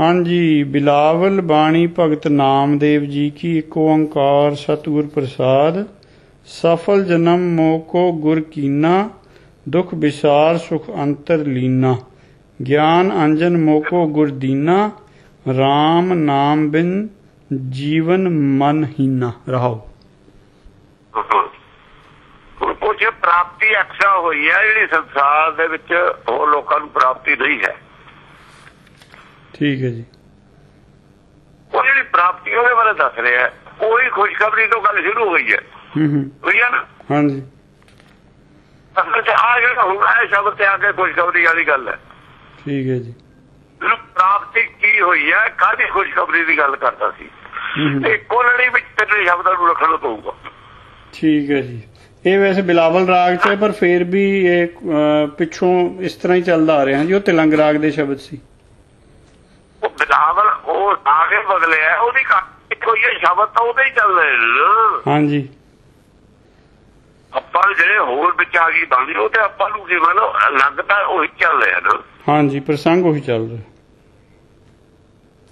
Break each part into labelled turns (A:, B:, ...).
A: ਹਾਂਜੀ, ਬਿਲਾਵਲ ਬਾਣੀ ਭਗਤ ਨਾਮਦੇਵ ਜੀ ਕੀ ਇੱਕ ਓੰਕਾਰ ਸਤਿਗੁਰ ਪ੍ਰਸਾਦ, ਸਫਲ ਜਨਮ ਮੋਕੋ ਗੁਰ ਕੀਨਾ, ਦੁਖ ਵਿਸਾਰ ਸੁਖ ਅੰਤਰ ਲੀਨਾ। ਗਿਆਨ ਅੰਜਨ ਮੋਕੋ ਗੁਰ ਦੀਨਾ RAM ਨਾਮ ਬਿਨ ਜੀਵਨ ਮਨ ਹੀਨਾ। ਰਹਾਓ।
B: ਹੁਣ ਕੁਝ ਪ੍ਰਾਪਤੀ ਐਕਸਾ ਹੋਈ ਹੈ, ਜਿਹੜੀ ਸੰਸਾਰ ਦੇ ਵਿੱਚ ਹੋਰ ਲੋਕਾਂ ਨੂੰ ਪ੍ਰਾਪਤੀ ਨਹੀਂ ਹੈ।
A: ਠੀਕ ਹੈ ਜੀ।
B: ਉਹ ਜਿਹੜੀ ਪ੍ਰਾਪਤੀ ਉਹਦੇ ਬਾਰੇ ਦੱਸ ਰਿਹਾ ਹੈ। ਉਹੀ ਖੁਸ਼ਖਬਰੀ ਤੋਂ ਗੱਲ ਸ਼ੁਰੂ ਹੋਈ ਹੈ।
A: ਹੂੰ ਹੂੰ।
B: ਹੋਈ ਹੈ ਨਾ?
A: ਹਾਂਜੀ।
B: ਅਸਲ ਤੇ ਆ ਜਿਹੜਾ ਹੁਣ ਹੈ ਸ਼ਬਦ ਤੇ ਆ ਕੇ ਖੁਸ਼ਖਬਰੀ ਵਾਲੀ ਗੱਲ ਹੈ।
A: ਠੀਕ ਹੈ ਜੀ।
B: ਪ੍ਰਾਪਤੀ ਕੀ ਹੋਈ ਹੈ ਕਾਹਦੀ ਖੁਸ਼ਖਬਰੀ ਦੀ ਗੱਲ ਕਰਦਾ ਸੀ। ਇਹ ਕੋਲੜੀ ਵਿੱਚ ਤਿੰਨ ਸ਼ਬਦਾਂ ਨੂੰ ਰੱਖਣਾ ਪਊਗਾ।
A: ਠੀਕ ਹੈ ਜੀ। ਇਹ ਵੈਸੇ ਬਿਲਾਵਲ ਰਾਗ ਚ ਪਰ ਫਿਰ ਵੀ ਇਹ ਪਿੱਛੋਂ ਇਸ ਤਰ੍ਹਾਂ ਹੀ ਚੱਲਦਾ ਆ ਰਿਹਾ। ਜੀ ਉਹ ਤਿਲੰਗ ਰਾਗ ਦੇ ਸ਼ਬਦ ਸੀ।
B: ਬਿਲਾਵਲ ਉਹ ਆਗੇ ਬਦਲਿਆ ਉਹਦੀ ਕਾਪੀ ਕੋਈ ਹੈ ਸ਼ਬਦ ਤਾਂ ਉਹਦੇ ਹੀ ਚੱਲ ਰਹੇ ਨੇ। ਨਾ।
A: ਹਾਂਜੀ।
B: ਆਪਾਂ ਨੂੰ ਜਿਹੜੇ ਹੋਰ ਵਿੱਚ ਆ ਗਈ ਬਾਣੀ ਉਹ ਤੇ ਆਪਾਂ ਨੂੰ ਕੀ ਮੰਨੋ ਲੱਗਦਾ ਉਹੀ ਚੱਲ ਰਿਹਾ ਨਾ।
A: ਹਾਂਜੀ ਪ੍ਰਸੰਗ ਉਹੀ ਚੱਲ ਰਿਹਾ।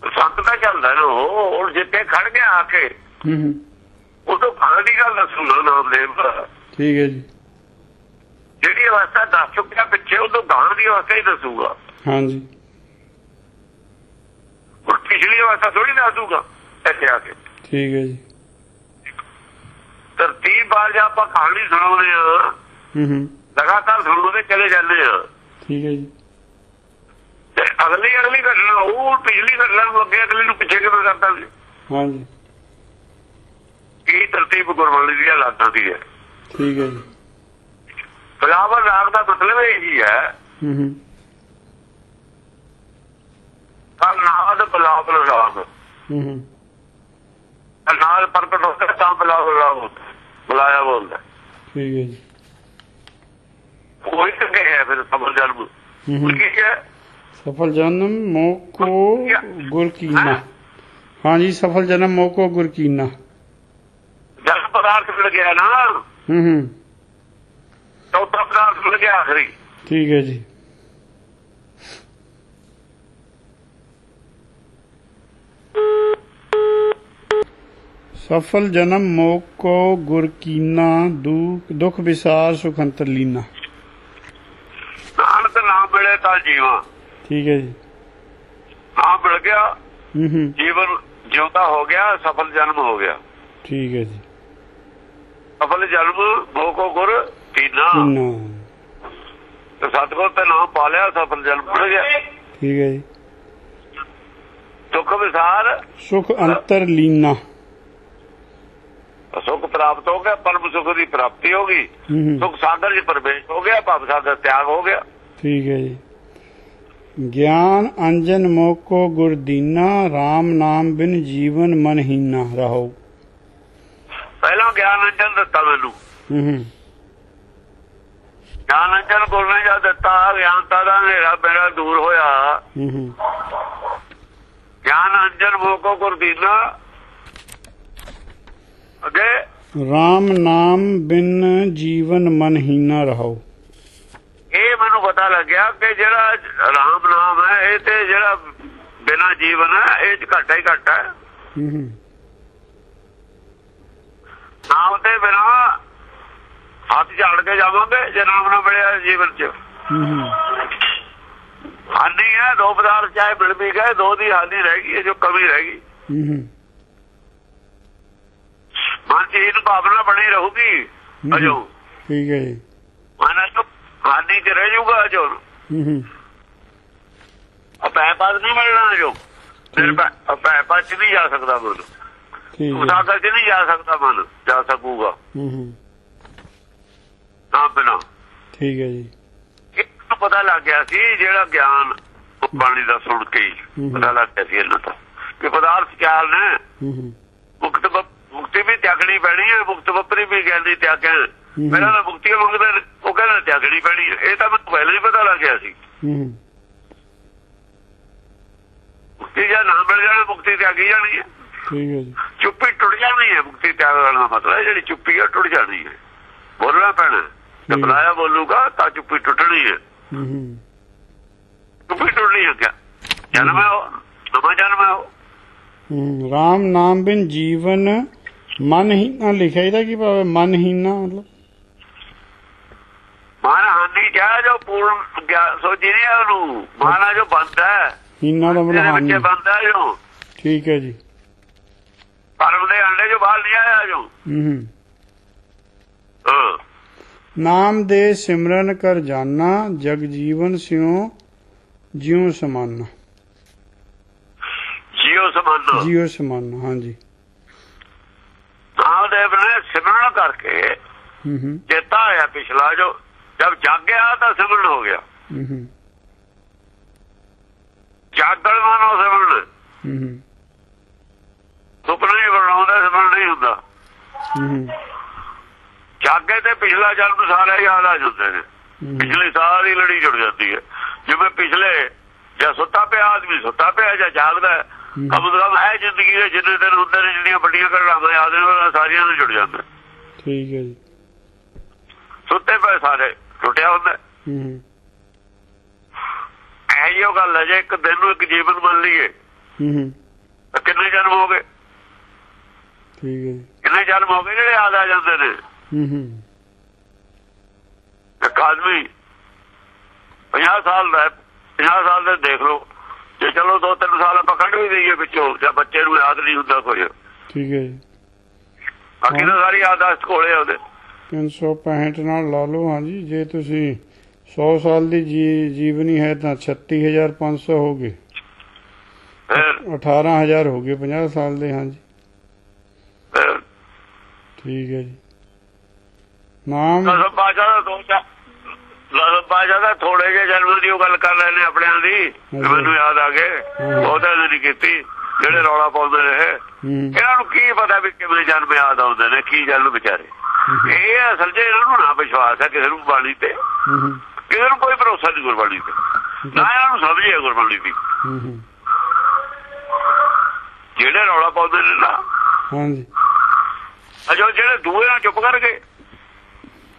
B: ਸੰਤ ਤਾਂ ਚੱਲਦਾ ਨਾ ਉਹ ਜਿੱਥੇ ਖੜ ਗਿਆ ਆ ਕੇ।
A: ਹੂੰ ਹੂੰ।
B: ਉਹ ਤੋਂ ਬਾਹਰ ਦੀ ਗੱਲ ਦੱਸੂਗਾ ਨਾਮਦੇਵ
A: ਠੀਕ ਹੈ ਜੀ।
B: ਜਿਹੜੀ ਅਵਸਥਾ ਦੱਸ ਚੁੱਕਿਆ ਪਿੱਛੇ ਉਹ ਤੋਂ ਬਾਹਰ ਦੀ ਅਵਸਥਾ ਹੀ ਦੱਸੂਗਾ।
A: ਹਾਂਜੀ।
B: ਪਿਛਲੀ ਅਵਸਥਾ ਥੋੜੀ ਦੱਸ ਦੂਗਾ ਇੱਥੇ ਆ ਕੇ।
A: ਠੀਕ ਹੈ ਜੀ।
B: ਤਰਤੀਬ ਜੇ ਆਪਾਂ ਕਹਾਣੀ ਸੁਣਾਉਂਦੇ ਆ
A: ਹੂੰ ਹੂੰ।
B: ਲਗਾਤਾਰ ਸੁਣਦੇ ਚਲੇ ਜਾਂਦੇ ਆ।
A: ਠੀਕ ਹੈ ਜੀ।
B: ਤੇ ਅਗਲੀ ਅਗਲੀ ਘਟਨਾ ਉਹ ਪਿਛਲੀ ਘਟਨਾ ਨੂੰ ਅੱਗੇ ਅਗਲੀ ਨੂੰ ਪਿੱਛੇ ਕਿਵੇਂ ਕਰਦਾ ਸੀ?
A: ਹਾਂਜੀ।
B: ਕੀ ਤਰਤੀਬ ਗੁਰਬਾਣੀ ਦੀ ਹਾਲਾਤਾਂ ਦੀ ਹੈ।
A: ਠੀਕ ਹੈ ਜੀ।
B: ਫਲਾਵਰ ਰਾਗ ਦਾ ਮਤਲਬ ਇਹ ਹੀ ਹੈ
A: ਹੂੰ। ਹੂੰ
B: ਕਾ ਨਾਦ ਬਲਾਵਲ ਰਾਗ
A: ਹੂੰ। ਹੂੰ
B: ਨਾਲ ਪ੍ਰਗਟ ਹੋ ਕੇ ਤਾਂ ਬਲਾਵਲ ਰਾਗ ਹੁੰਦਾ। ਬੁਲਾਇਆ ਬੋਲਦਾ
A: ਠੀਕ ਹੈ ਜੀ।
B: ਉਹੀ ਤਾਂ ਹੈ ਫਿਰ ਸਬਰ ਜਨਮ।
A: ਹੂੰ ਹੂੰ।
B: ਕੀ ਹੈ?
A: ਸਫਲ ਜਨਮ ਮੋਕੋ ਗੁਰ ਕੀਨਾ ਹਾਂਜੀ ਸਫਲ ਜਨਮ ਮੋਕੋ ਗੁਰ ਕੀਨਾ
B: ਜਲ ਪਦਾਰਥ ਮਿਲ ਗਿਆ ਨਾ।
A: ਹੂੰ ਹੂੰ।
B: ਚੌਥਾ ਪਦਾਰਥ ਮਿਲ ਗਿਆ ਆਖਰੀ।
A: ਠੀਕ ਹੈ ਜੀ। ਸਫਲ ਜਨਮ ਮੋਕੋ ਗੁਰ ਕੀਨਾ ਦੁਖ ਦੁਖ ਵਿਸਾਰ ਸੁਖ ਅੰਤਰ ਲੀਨਾ।
B: ਨਾਨਕ ਨਾਮ ਮਿਲੇ ਤਾਂ ਜੀਵਾਂ।
A: ਠੀਕ ਹੈ ਜੀ।
B: ਨਾਮ ਮਿਲ ਗਿਆ।
A: ਹੂੰ ਹੂੰ।
B: ਜੀਵਨ ਜਿਉਂਦਾ ਹੋ ਗਿਆ ਸਫਲ ਜਨਮ ਹੋ ਗਿਆ।
A: ਠੀਕ ਹੈ ਜੀ।
B: ਸਫਲ ਜਨਮ ਮੋਕੋ ਗੁਰ ਕੀਨਾ।
A: ਕੀਨਾ।
B: ਤੇ ਸਤਗੁਰ ਤੇ ਨਾਮ ਪਾ ਲਿਆ ਸਫਲ ਜਨਮ ਮਿਲ ਗਿਆ।
A: ਠੀਕ ਹੈ ਜੀ।
B: ਦੁੱਖ ਵਿਸਾਰ
A: ਸੁਖ ਅੰਤਰ ਲੀਨਾ।
B: ਸੁਖ ਪ੍ਰਾਪਤ ਹੋ ਗਿਆ ਪਰਮ ਸੁਖ ਦੀ ਪ੍ਰਾਪਤੀ ਹੋ ਗਈ। ਸੁਖ ਸਾਗਰ 'ਚ ਪ੍ਰਵੇਸ਼ ਹੋ ਗਿਆ ਭਵ ਸਾਗਰ ਤਿਆਗ ਹੋ ਗਿਆ।
A: ਠੀਕ ਹੈ ਜੀ। ਗਿਆਨ ਅੰਜਨ ਮੋਕੋ ਗੁਰਦੀਨਾ RAM ਨਾਮ ਬਿਨ ਜੀਵਨ ਮਨ ਹੀਨਾ ਰਹੋ।
B: ਪਹਿਲਾਂ ਗਿਆਨ ਅੰਜਨ ਦਿੱਤਾ ਮੈਨੂੰ।
A: ਹੂੰ
B: ਗਿਆਨ ਅੰਜਨ ਗੁਰੂ ਨੇ ਜਦ ਦਿੱਤਾ ਗਿਆਨਤਾ ਦਾ ਹਨੇਰਾ ਮੇਰਾ ਦੂਰ ਹੋਇਆ।
A: ਹੂੰ
B: ਗਿਆਨ ਅੰਜਨ ਮੋਕੋ ਗੁਰਦੀਨਾ ਅੱਗੇ।
A: RAM ਨਾਮ ਬਿਨ ਜੀਵਨ ਮਨ ਹੀਨਾ ਰਹੋ
B: ਇਹ ਮੈਨੂੰ ਪਤਾ ਲੱਗਿਆ ਕਿ ਜਿਹੜਾ ਰਾਮ ਨਾਮ ਹੈ ਇਹ ਤੇ ਜਿਹੜਾ ਬਿਨਾ ਜੀਵਨ ਹੈ ਇਹ ਚ ਘਾਟਾ ਹੀ ਘਾਟਾ ਹੈ।
A: ਹੂੰ ਹੂੰ।
B: ਨਾਮ ਤੇ ਬਿਨਾ ਹੱਥ ਝਾੜ ਕੇ ਜਾਵਾਂਗੇ ਜੇ ਨਾਮ ਨਾ ਮਿਲਿਆ ਜੀਵਨ ਚ।
A: ਹੂੰ ਹੂੰ।
B: ਹਾਨੀ ਹੈ ਦੋ ਪਦਾਰਥ ਚਾਹੇ ਮਿਲ ਵੀ ਗਏ ਦੋ ਦੀ ਹਾਨੀ ਰਹਿ ਗਈ ਹੈ ਜੋ ਕਮੀ ਰਹਿ ਗਈ।
A: ਹੂੰ ਹੂੰ।
B: ਮਨ ਚ ਇਹ ਭਾਵਨਾ ਬਣੀ ਰਹੂਗੀ ਅਜੋ।
A: ਠੀਕ ਹੈ ਜੀ।
B: ਮਨ ਤੋਂ ਹਾਨੀ ਚ ਰਹਿ ਜਾਊਗਾ ਅਜੋ।
A: ਹੂੰ ਹੂੰ।
B: ਅਪੈ ਪਾਸ ਨਹੀਂ ਮਿਲਣਾ ਅਜੋ। ਫਿਰ ਅਪੈ ਪਾਸ ਚ ਨਹੀਂ ਜਾ ਸਕਦਾ ਮਨ।
A: ਠੀਕ ਹੈ।
B: ਉਸਾਗਰ ਚ ਨਹੀਂ ਜਾ ਸਕਦਾ ਮਨ ਜਾ ਸਕੂਗਾ।
A: ਹੂੰ ਹੂੰ।
B: ਬਿਨਾ।
A: ਠੀਕ ਹੈ ਜੀ।
B: ਇੱਕ ਪਤਾ ਲੱਗ ਗਿਆ ਸੀ ਜਿਹੜਾ ਗਿਆਨ ਬਾਣੀ ਦਾ ਸੁਣ ਕੇ। ਪਤਾ ਲੱਗ ਗਿਆ ਸੀ ਇਹਨਾਂ ਤੋਂ ਕਿ ਪਦਾਰਥ ਚਾਲ ਨੇ। ਮੁਕਤੀ ਵੀ ਤਿਆਗਣੀ ਪੈਣੀ ਹੈ ਮੁਕਤ ਬੱਪਰੀ ਵੀ ਗਿਆਨੀ ਤਿਆਗਣ। ਪਹਿਲਾਂ ਤਾਂ ਮੁਕਤੀ ਮੰਗਦੇ ਉਹ ਕਹਿੰਦੇ ਤਿਆਗਣੀ ਪੈਣੀ ਇਹ ਤਾਂ ਮੈਨੂੰ ਪਹਿਲਾਂ ਹੀ ਪਤਾ ਲੱਗ ਗਿਆ ਸੀ। ਮੁਕਤੀ ਜੇ ਨਾ ਮਿਲ ਜਾਣਾ ਮੁਕਤੀ ਤਿਆਗੀ ਜਾਣੀ ਹੈ।
A: ਠੀਕ ਹੈ ਜੀ।
B: ਚੁੱਪੀ ਟੁੱਟ ਜਾਣੀ ਹੈ ਮੁਕਤੀ ਤਿਆਗਣ ਦਾ ਮਤਲਬ ਹੈ ਜਿਹੜੀ ਚੁੱਪੀ ਹੈ ਟੁੱਟ ਜਾਣੀ ਹੈ। ਬੋਲਣਾ ਪੈਣਾ ਤੇ
A: ਹੂੰ।
B: ਬੁਲਾਇਆ ਬੋਲੂਗਾ ਤਾਂ ਚੁੱਪੀ ਟੁੱਟਣੀ ਹੈ। ਚੁੱਪੀ ਟੁੱਟਣੀ ਹੈ ਕਿਆ ਜਨਮ ਹੈ ਉਹ ਨਵਾਂ ਜਨਮ ਹੈ ਉਹ।
A: ਰਾਮ ਨਾਮ ਬਿਨ ਜੀਵਨ ਮਨਹੀਨਾ ਲਿਖਿਆ ਇਹਦਾ ਕੀ ਭਾਵ ਹੈ? ਮਨਹੀਨਾ ਮਤਲਬ?
B: ਮਨ ਹਾਨੀ ਜਾ ਜੋ ਪੂਰਨ ਸੋਚੀ ਨਹੀਂ ਉਹਨੂੰ। ਮਾਨਾ ਜੋ ਬੰਦਾ ਹੈ।
A: ਹੀਨਾ ਦਾ ਮਤਲਬ ਹਾਨੀ
B: ਬੰਦਾ ਜੋ।
A: ਠੀਕ ਹੈ ਜੀ।
B: ਪਰਮ ਦੇ ਅੰਡੇ ਜੋ ਬਾਹਰ ਨਹੀਂ ਆਇਆ ਜੋ।
A: ਹੂੰ ਹੂੰ। ਨਾਮ ਦੇ ਸਿਮਰਨ ਕਰ ਜਾਨਾ ਜਗ ਜੀਵਨ ਸਿਉ ਜਿਉ ਸਮਾਨਾ।
B: ਜੀਓ ਸਮਾਨੋ।
A: ਜਿਉ ਸਮਾਨਾ ਹਾਂਜੀ।
B: ਨਾਮਦੇਵ ਨੇ ਸਿਮਰਨ ਕਰਕੇ
A: ਹੂੰ ਹੂੰ।
B: ਚੇਤਾ ਆਇਆ ਪਿਛਲਾ ਜੋ ਜਦ ਜਾਗਿਆ ਤਾਂ ਸਿਮਰਨ ਹੋ ਗਿਆ।
A: ਹੂੰ ਹੂੰ।
B: ਜਾਗਣ ਮਾਨੋ ਸਿਮਰਨ।
A: ਹੂੰ ਹੂੰ।
B: ਸੁਪਨੇ ਹੀ ਬਣਾਉਂਦਾ ਸਿਮਰਨ ਨਹੀਂ ਹੁੰਦਾ।
A: ਹੂੰ ਹੂੰ।
B: ਜਾਗੇ ਤੇ ਪਿਛਲਾ ਜਨਮ ਸਾਰਾ ਯਾਦ ਆ ਜਾਂਦੇ ਨੇ। ਪਿਛਲੀ ਸਾਰੀ ਲੜੀ ਜੁੜ ਜਾਂਦੀ ਹੈ। ਜਿਵੇਂ ਪਿਛਲੇ ਜਾਂ ਸੁੱਤਾ ਪਿਆ ਆਦਮੀ ਸੁੱਤਾ ਪਿਆ ਜਾਂ ਜਾਗਦਾ ਹੈ।
A: ਹੂੰ।
B: ਜ਼ਿੰਦਗੀ ਦੇ ਜਿੰਨੇ ਦਿਨ ਹੁੰਦੇ ਨੇ ਜਿਹੜੀਆਂ ਵੱਡੀਆਂ ਘਟਨਾਵਾਂ ਯਾਦ ਨੇ ਉਹ ਸਾਰੀਆਂ ਨਾਲ ਜੁੜ ਜਾਂਦੇ।
A: ਠੀਕ ਹੈ ਜੀ।
B: ਸੁੱਤੇ ਪਏ ਸਾਰੇ ਟੁੱਟਿਆ ਹੁੰਦਾ।
A: ਹੂੰ
B: ਉਹ ਗੱਲ ਹੈ ਜੇ ਇੱਕ ਦਿਨ ਨੂੰ ਇੱਕ ਜੀਵਨ ਮੰਨ ਲਈਏ
A: ਹੂੰ
B: ਕਿੰਨੇ ਜਨਮ ਹੋ ਗਏ?
A: ਠੀਕ ਹੈ
B: ਕਿੰਨੇ ਜਨਮ ਹੋ ਗਏ ਜਿਹੜੇ ਯਾਦ ਆ ਜਾਂਦੇ ਨੇ?
A: ਹੂੰ ਹੂੰ।
B: ਇੱਕ ਆਦਮੀ 50 ਸਾਲ ਦਾ ਹੈ, 50 ਸਾਲ ਦੇ ਦੇਖ ਲਓ। ਜੇ ਚਲੋ ਦੋ ਤਿੰਨ ਸਾਲ ਆਪਾਂ ਕੱਢ ਵੀ ਦਈਏ ਵਿੱਚੋਂ ਜਾਂ ਬੱਚੇ ਨੂੰ ਯਾਦ ਨਹੀਂ ਹੁੰਦਾ ਕੁਝ
A: ਠੀਕ ਹੈ ਜੀ।
B: ਬਾਕੀ ਤਾਂ ਸਾਰੀ ਯਾਦਾਸ਼ਤ ਕੋਲੇ ਉਹਦੇ।
A: 365 ਨਾਲ ਲਾ ਲਓ ਹਾਂਜੀ ਜੇ ਤੁਸੀਂ 100 ਸਾਲ ਦੀ ਜੀਵਨੀ ਹੈ ਤਾਂ 36500 ਹੋ ਗਏ।
B: ਫਿਰ?
A: 18000 ਹੋ ਗਏ 50 ਸਾਲ ਦੇ ਹਾਂਜੀ ਠੀਕ ਹੈ ਜੀ। ਨਾਮ?
B: ਪਾਸ਼ਾ ਦਾ ਦੋ ਚਾਰ ਦਸਮ ਪਾਸ਼ਾ ਦਾ ਥੋੜੇ ਜਿਹੇ ਜਨਮ ਦੀ ਉਹ ਗੱਲ ਕਰ ਰਹੇ ਨੇ ਆਪਣਿਆਂ ਦੀ ਮੈਨੂੰ ਯਾਦ ਆ ਗਏ। ਉਹ ਤਾਂ ਇਹਨੇ ਨਹੀਂ ਕੀਤੀ। ਜਿਹੜੇ ਰੌਲਾ ਪਾਉਂਦੇ ਰਹੇ
A: ਹੂੰ।
B: ਇਹਨਾਂ ਨੂੰ ਕੀ ਪਤਾ ਵੀ ਕਿਵੇਂ ਜਨਮ ਯਾਦ ਆਉਂਦੇ ਨੇ ਕੀ ਜਨਮ ਵਿਚਾਰੇ। ਇਹ ਅਸਲ 'ਚ ਇਹਨਾਂ ਨੂੰ ਨਾ ਵਿਸ਼ਵਾਸ ਹੈ ਕਿਸੇ ਨੂੰ ਬਾਣੀ ਤੇ। ਕਿਸੇ ਨੂੰ ਕੋਈ ਭਰੋਸਾ ਨਹੀਂ ਗੁਰਬਾਣੀ ਤੇ। ਨਾ ਇਹਨਾਂ ਨੂੰ ਸਮਝ ਗੁਰਬਾਣੀ ਦੀ। ਜਿਹੜੇ ਰੌਲਾ ਪਾਉਂਦੇ ਨੇ ਨਾ।
A: ਹਾਂਜੀ।
B: ਅਜੋ ਜਿਹੜੇ ਦੂਏ ਨਾਲ ਚੁੱਪ ਕਰ ਗਏ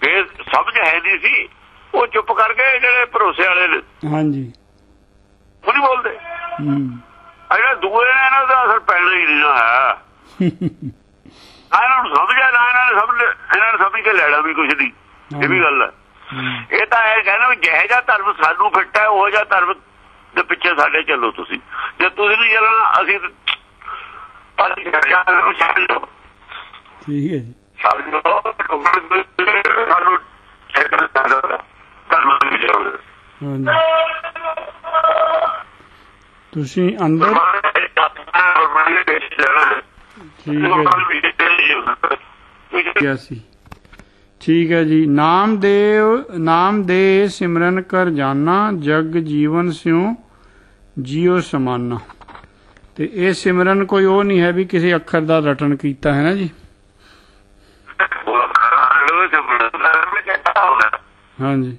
B: ਇਹ ਸਮਝ ਹੈ ਨਹੀਂ ਸੀ। ਉਹ ਚੁੱਪ ਕਰ ਗਏ ਜਿਹੜੇ ਭਰੋਸੇ ਵਾਲੇ ਨੇ।
A: ਹਾਂਜੀ।
B: ਉਹ ਨਹੀਂ ਬੋਲਦੇ।
A: ਹੂੰ।
B: ਆ ਜਿਹੜੇ ਦੂਏ ਨੇ ਇਹਨਾਂ ਦਾ ਅਸਰ ਪੈਣਾ ਹੀ ਨਹੀਂ ਨਾ ਹੈ। ਨਾ ਇਹਨਾਂ ਨੂੰ ਸਮਝਿਆ ਨਾ ਇਹਨਾਂ ਨੇ ਸਮਝ ਇਹਨਾਂ ਨੇ ਸਮਝ ਕੇ ਲੈਣਾ ਵੀ ਕੁਝ ਨਹੀਂ। ਇਹ ਵੀ ਗੱਲ ਹੈ। ਇਹ ਤਾਂ ਇਹ ਕਹਿੰਦਾ ਵੀ ਜਿਹੇ ਜਿਹਾ ਧਰਮ ਸਾਨੂੰ ਫਿੱਟ ਹੈ ਉਹ ਜਿਹਾ ਧਰਮ ਦੇ ਪਿੱਛੇ ਸਾਡੇ ਚੱਲੋ ਤੁਸੀਂ। ਜੇ ਤੁਸੀਂ ਨਹੀਂ ਚੱਲਣਾ ਅਸੀਂ ਪਰ ਸਾਨੂੰ ਛੱਡ ਦਿਓ
A: ਠੀਕ ਹੈ ਜੀ।
B: ਸਾਨੂੰ ਸਾਨੂੰ ਛੱਡ ਦਿਓ
A: ਤੁਸੀਂ ਅੰਦਰ? ਠੀਕ ਹੈ ਸੀ ਠੀਕ ਹੈ ਜੀ। ਨਾਮਦੇਵ ਨਾਮ ਦੇ ਸਿਮਰਨ ਕਰ ਜਾਨਾ, ਜਗ ਜੀਵਨ ਸਿਉ ਜਿਉ ਸਮਾਨਾ। ਤੇ ਇਹ ਸਿਮਰਨ ਕੋਈ ਉਹ ਨਹੀਂ ਹੈ ਵੀ ਕਿਸੇ ਅੱਖਰ ਦਾ ਰਟਨ ਕੀਤਾ ਹੈ ਨਾ ਜੀ? ਹਾਂਜੀ।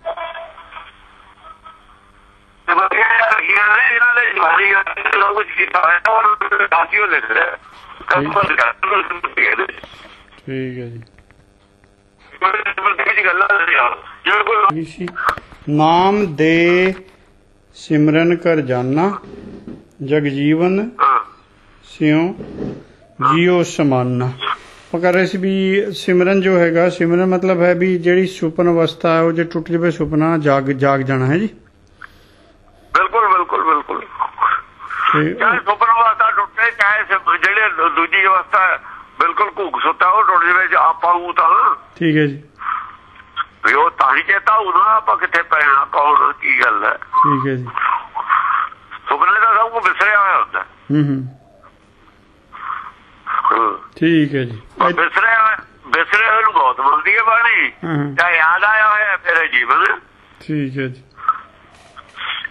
A: ਠੀਕ। ਹੈ ਜੀ। ਇਸੀ ਨਾਮ ਦੇ ਸਿਮਰਨ ਕਰ ਜਾਨਾ। ਜਗ ਜੀਵਨ ਸਿਉ ਜਿਉ ਸਮਾਨਾ। ਉਹ ਕਰ ਰਹੇ ਸੀ ਵੀ ਸਿਮਰਨ ਜੋ ਹੈਗਾ ਸਿਮਰਨ ਮਤਲਬ ਹੈ ਵੀ ਜਿਹੜੀ ਸੁਪਨ ਅਵਸਥਾ ਹੈ ਉਹ ਜੇ ਟੁੱਟ ਜਵੇ ਸੁਪਨਾ ਜਾਗ ਜਾਗ ਜਾਣਾ ਹੈ ਜੀ।
B: ਬਿਲਕੁਲ ਬਿਲਕੁਲ ਬਿਲਕੁਲ।
A: ਤੇ
B: ਸੁਪਨ ਅਵਸਥਾ ਟੁੱਟੇ ਚਾਹੇ ਜਿਹੜੇ ਦੂਜੀ ਅਵਸਥਾ ਬਿਲਕੁਲ ਘੁੱਗ ਸੁੱਤਾ ਉਹ ਟੁੱਟ ਜਵੇ ਜੇ ਆਪਾਂ ਉਹ ਤਾਂ।
A: ਠੀਕ ਹੈ ਜੀ।
B: ਵੀ ਉਹ ਤਾਂ ਹੀ ਚੇਤਾ ਹੋਊ ਨਾ ਆਪਾਂ ਕਿੱਥੇ ਪਏ ਕੌਣ ਕੀ ਗੱਲ ਹੈ।
A: ਠੀਕ ਹੈ ਜੀ।
B: ਸੁਪਨੇ ਦਾ ਸਭ ਕੁਝ ਵਿਸਰਿਆ ਹੋਇਆ ਹੁੰਦਾ। ਹੈ।
A: ਠੀਕ ਹੈ ਜੀ।
B: ਵਿਸਰਿਆ ਵਿਸਰੇ ਹੋਏ ਨੂੰ ਬਹੁਤ ਮਿਲਦੀ ਹੈ ਬਾਣੀ। ਜਾਂ ਯਾਦ ਆਇਆ ਹੋਇਆ ਫਿਰ ਜੀਵਨ।
A: ਠੀਕ ਹੈ ਜੀ।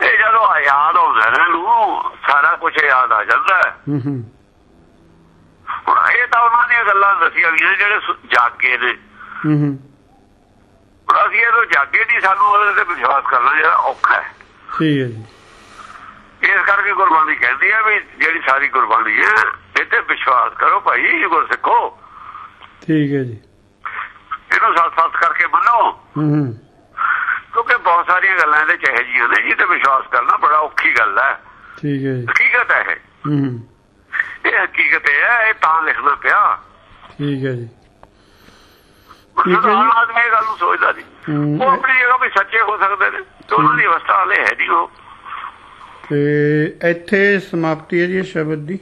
B: ਇਹ ਜਦੋਂ ਯਾਦ ਆਉਂਦਾ ਨਾ ਨੂੰ ਸਾਰਾ ਕੁਝ ਯਾਦ ਆ ਜਾਂਦਾ ਹੈ।
A: ਹੂੰ ਹੂੰ।
B: ਹੁਣ ਇਹ ਤਾਂ ਉਹਨਾਂ ਦੀਆਂ ਗੱਲਾਂ ਦੱਸੀਆਂ ਗਈਆਂ ਜਿਹੜੇ ਜਾਗੇ ਨੇ।
A: ਹੂੰ ਹੂੰ।
B: ਹੁਣ ਅਸੀਂ ਇਹਦੋਂ ਜਾਗੇ ਨਹੀਂ ਸਾਨੂੰ ਉਹਦੇ ਤੇ ਵਿਸ਼ਵਾਸ ਕਰਨਾ ਜਿਹੜਾ ਔਖਾ ਹੈ।
A: ਠੀਕ ਹੈ ਜੀ।
B: ਇਸ ਕਰਕੇ ਗੁਰਬਾਣੀ ਕਹਿੰਦੀ ਹੈ ਵੀ ਜਿਹੜੀ ਸਾਰੀ ਗੁਰਬਾਣੀ ਹੈ ਇਹ ਤੇ ਵਿਸ਼ਵਾਸ ਕਰੋ ਭਾਈ ਗੁਰਸਿੱਖੋ।
A: ਠੀਕ ਹੈ ਜੀ।
B: ਇਹਨੂੰ ਸੱਚ ਸੱਚ ਕਰਕੇ ਮੰਨੋ।
A: ਹੂੰ ਹੂੰ।
B: ਕਿਉਂਕਿ ਬਹੁਤ ਸਾਰੀਆਂ ਗੱਲਾਂ ਇਹਦੇ ਚ ਇਹੋ ਜਿਹੀਆਂ ਨੇ ਜੀ ਤੇ ਵਿਸ਼ਵਾਸ ਕਰਨਾ ਬੜਾ ਔਖੀ ਗੱਲ ਹੈ।
A: ਠੀਕ ਹੈ ਜੀ।
B: ਹਕੀਕਤ ਹੈ ਇਹ। ਇਹ ਹਕੀਕਤ ਹੈ ਇਹ ਤਾਂ ਲਿਖਣਾ ਪਿਆ।
A: ਠੀਕ ਹੈ ਜੀ। ਠੀਕ ਹੈ ਜੀ।
B: ਆਦਮੀ ਇਹ ਗੱਲ ਨੂੰ ਸੋਚਦਾ ਨਹੀਂ
A: ਹੂੰ,
B: ਉਹ ਆਪਣੀ ਜਗ੍ਹਾ ਵੀ ਸੱਚੇ ਹੋ ਸਕਦੇ ਨੇ ਤੇ ਉਹਨਾਂ ਦੀ ਅਵਸਥਾ ਹਲੇ ਹੈ ਨਹੀਂ ਉਹ।
A: ਤੇ ਇੱਥੇ ਸਮਾਪਤੀ ਹੈ ਜੀ ਸ਼ਬਦ ਦੀ।